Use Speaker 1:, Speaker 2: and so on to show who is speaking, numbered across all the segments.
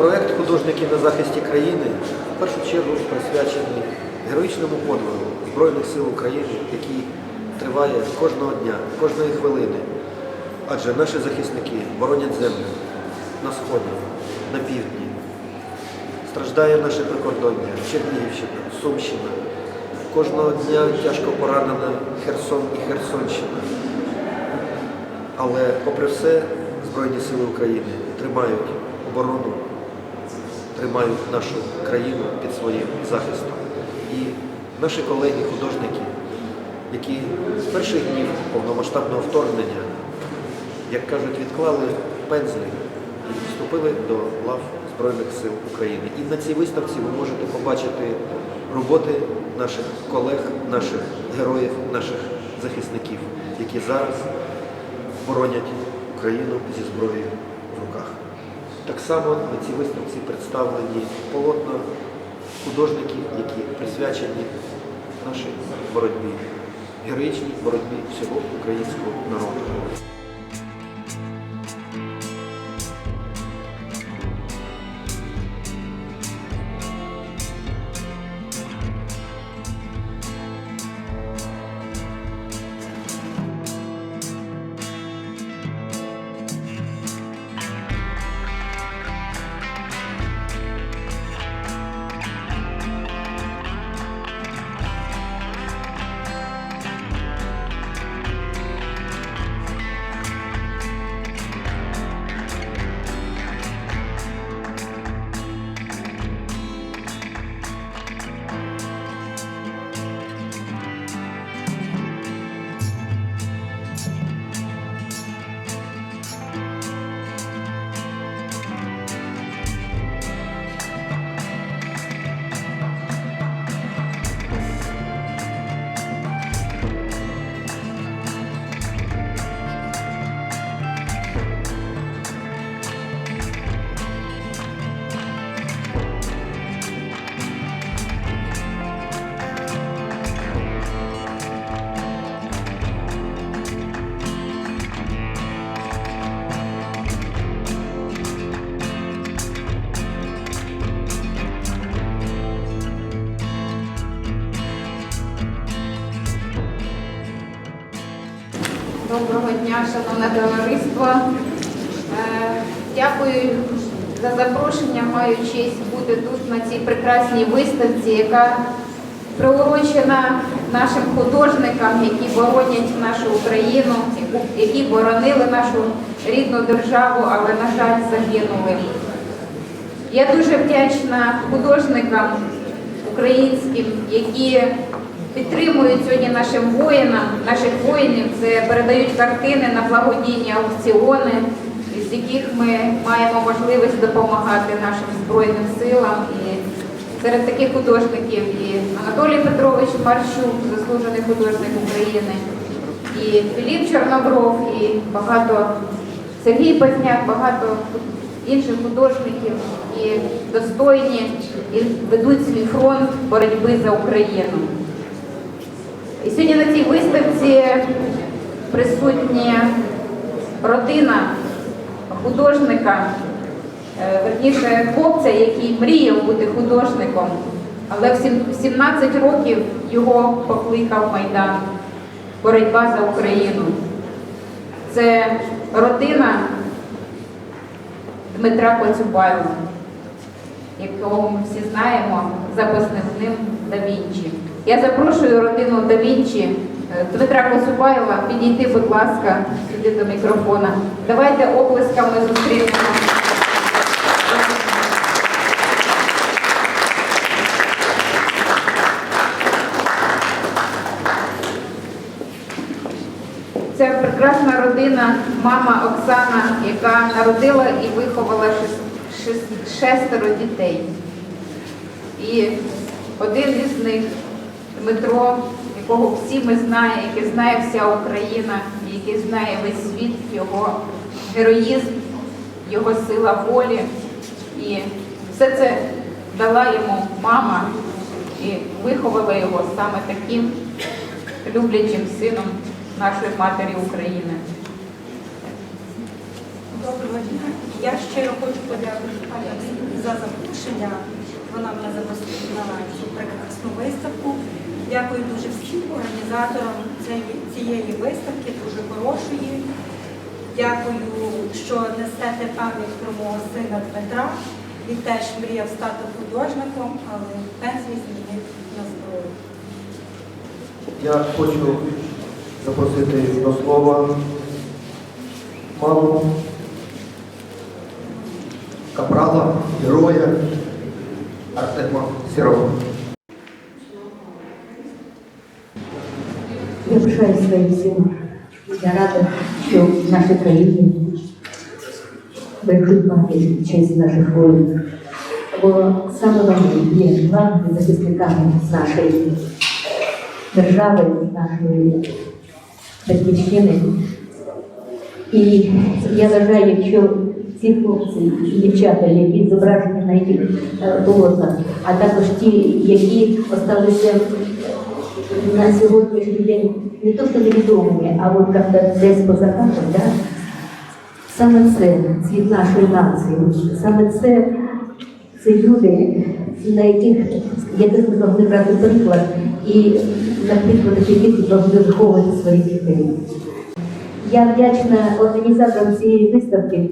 Speaker 1: художники на захисті країни в першу чергу присвячені героїчному подвигу Збройних сил України, який триває кожного дня, кожної хвилини. Адже наші захисники боронять землю на сході, на півдні. Страждає наше прикордоння, Чернігівщина, Сумщина. Кожного дня тяжко поранена Херсон і Херсонщина. Але попри все, Збройні сили України тримають оборону, тримають нашу країну під своїм захистом. І наші колеги, художники, які з перших днів повномасштабного вторгнення, як кажуть, відклали пензлі і вступили до лав Збройних сил України. І на цій виставці ви можете побачити роботи наших колег, наших героїв, наших захисників, які зараз боронять Україну зі зброєю в руках. Так само на цій виставці представлені полотна художників, які присвячені нашій боротьбі, героїчній боротьбі всього українського народу.
Speaker 2: Доброго дня, шановне товариство. Е, Дякую за запрошення. Маю честь бути тут на цій прекрасній виставці, яка приурочена нашим художникам, які боронять нашу Україну, які боронили нашу рідну державу, але, на жаль, загинули. Я дуже вдячна художникам українським, які підтримують сьогодні нашим воїнам, наших воїнів. Це передають картини на благодійні аукціони, з яких ми маємо можливість допомагати нашим збройним силам. І серед таких художників і Анатолій Петрович Марщук, заслужений художник України, і Філіп Чорнобров, і багато Сергій Пазняк, багато інших художників і достойні і ведуть свій фронт боротьби за Україну. І сьогодні на цій виставці присутня родина художника, е, верніше хлопця, який мріяв бути художником, але в 17 років його покликав Майдан. Боротьба за Україну. Це родина Дмитра Коцюбаєва, якого ми всі знаємо за позивним Да. Я запрошую родину Да Вінчі, е, Дмитра Коцюбаєва, підійти, будь ласка, сюди до мікрофона. Давайте оплесками зустрінемо. Це прекрасна родина, мама Оксана, яка народила і виховала шес- шес- шестеро дітей. І один із них Дмитро, якого всі ми знаємо, який знає вся Україна, який знає весь світ, його героїзм, його сила волі. І все це дала йому мама і виховала його саме таким люблячим сином нашої матері України.
Speaker 3: Доброго дня. Я щиро хочу подякувати за запрошення. Вона мене запросила на цю прекрасну виставку. Дякую дуже всім організаторам цієї, виставки, дуже хорошої. Дякую, що несете пам'ять про мого сина Дмитра. Він теж мріяв стати художником, але пенсії змінив на зброю.
Speaker 1: Я хочу запросити до слова маму капрала, героя Артема Сірова.
Speaker 4: Я пишаю своїм сином. Я рада, що в нашій країні бережуть пам'ять честь наших воїнів. Бо саме вони є главними захисниками нашої держави, нашої батьківщини. І я вважаю, якщо ці хлопці і дівчата, які зображені на їх е, полотнах, а також ті, які осталися на сьогоднішній день не то, що невідомими, а от як десь поза хатом, да? саме це цвіт нашої нації, саме це, це люди, на яких, яких ми могли брати приклад і на прикладах яких ми могли виховувати своїх дітей. Я вдячна організаторам цієї виставки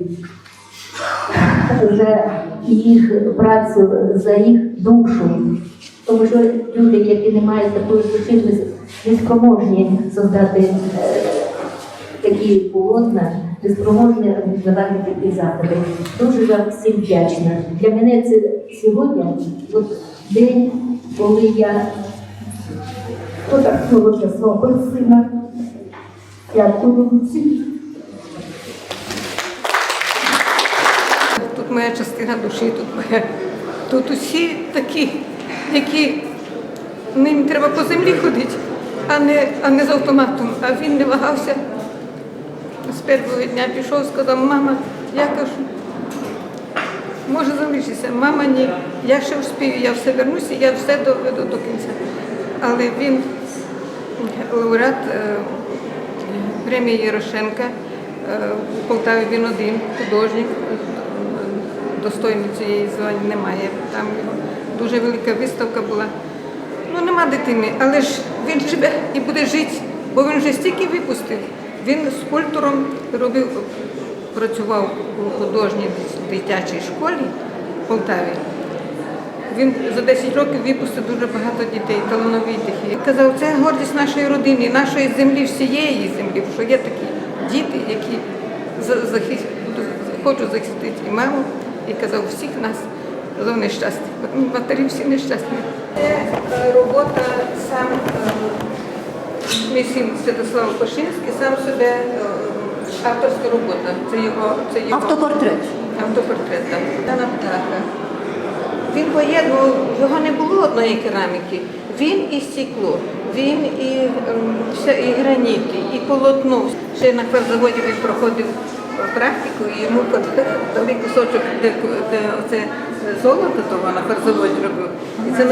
Speaker 4: за їх працю, за їх душу. Тому що люди, які не мають такої душі, не спроможні создати е, такі полотна, не спроможні організувати такі заходи. Дуже вам всім вдячна. Для мене це сьогодні от день, коли я поторкнулася свого сина. Дякую всім.
Speaker 5: Тут моя частина душі, тут моя. Тут усі такі, які ним треба по землі ходити, а не, а не з автоматом. А він не вагався. З першого дня пішов, сказав, мама, я кажу, може залишитися. Мама ні, я ще вспію, я все вернуся, я все доведу до кінця. Але він лауреат е, премії Ярошенка. Е, У Полтаві він один художник, е, достойний цієї звання немає. Там дуже велика виставка була. Ну нема дитини, але ж він живе і буде жити, бо він вже стільки випустив. Він скульптором робив, працював у художній дитячій школі в Полтаві. Він за 10 років випустив дуже багато дітей, талановитих. І казав, це гордість нашої родини, нашої землі, всієї землі, що є такі діти, які за- захист... хочуть захистити і маму, і казав, всіх нас нещасних. Ми Матері всі нещасні. Це е, робота сам е, мій син Святослав Пашинський, сам себе е, авторська робота. Це його, це його
Speaker 4: Автопортрет.
Speaker 5: автопортрет. Так. Дана птаха. Він поєднував, його не було одної кераміки. Він і стекло, він і, ем, і граніти, і полотно. Ще на ферзаводі він проходив практику, і йому дали кусочок, де, де оце золото того на ферзаводі робив. І це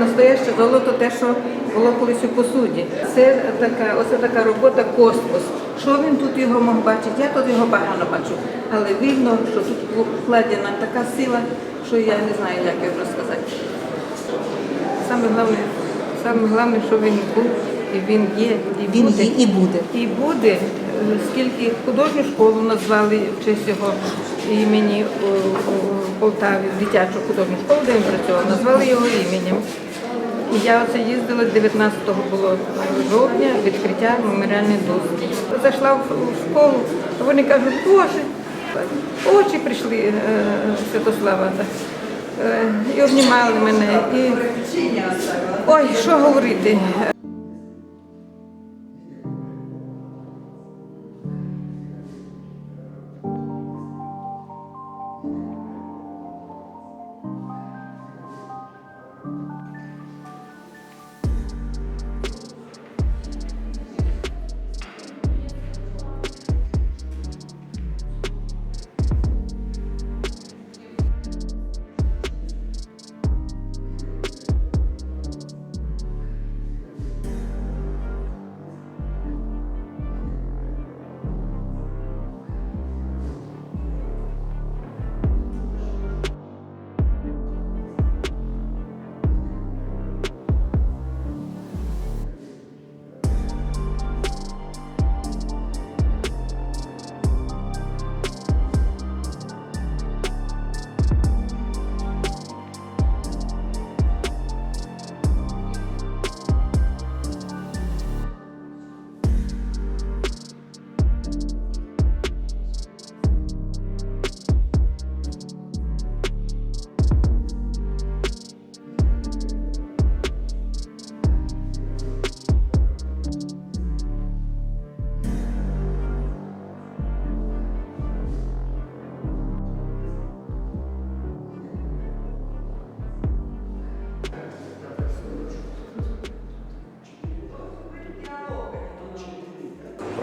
Speaker 5: настояще золото, те, що було колись у посуді. Це така, оце така робота космос. Що він тут його мог бачити? Я тут його погано бачу. Але видно, що тут вкладена така сила, що я не знаю, як його розказати. Саме головне, саме головне, що він був, і він є, і
Speaker 6: Він
Speaker 5: буде.
Speaker 6: і буде.
Speaker 5: І буде, скільки художню школу назвали в честь його імені у Полтаві, дитячу художню школу, де він працював, назвали його іменем. І я оце їздила 19-го було жовтня, відкриття меморіальної доски. Зайшла в в школу, вони кажуть, боже, очі прийшли е, Святослава. Е, І обнімали мене. І... Ой, що говорити.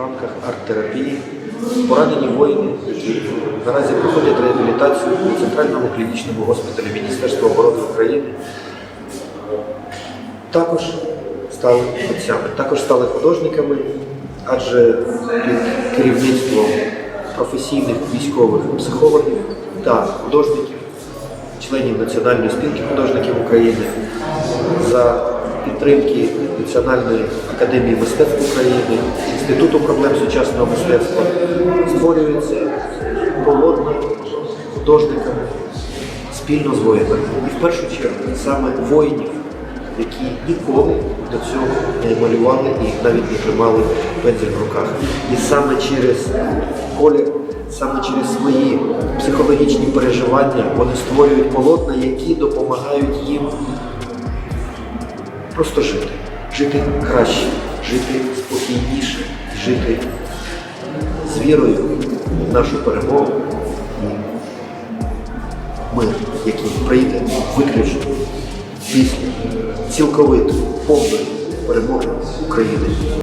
Speaker 1: Рамках арт-терапії поранені воїни, які наразі проходять реабілітацію у Центральному клінічному госпіталі Міністерства оборони України. Також стали митцями, також стали художниками, адже під керівництвом професійних військових психологів та художників, членів Національної спілки художників України, за підтримки Національної академії мистецтв України, Інституту проблем сучасного мистецтва створюється полотна художниками спільно з воїнами. І в першу чергу саме воїнів, які ніколи до цього не малювали і навіть не тримали пензель в руках. І саме через колір, саме через свої психологічні переживання вони створюють полотна, які допомагають їм просто жити, жити краще, жити спокійніше, жити з вірою в нашу перемогу і мир, який прийде виключно після цілковитої повної перемоги України.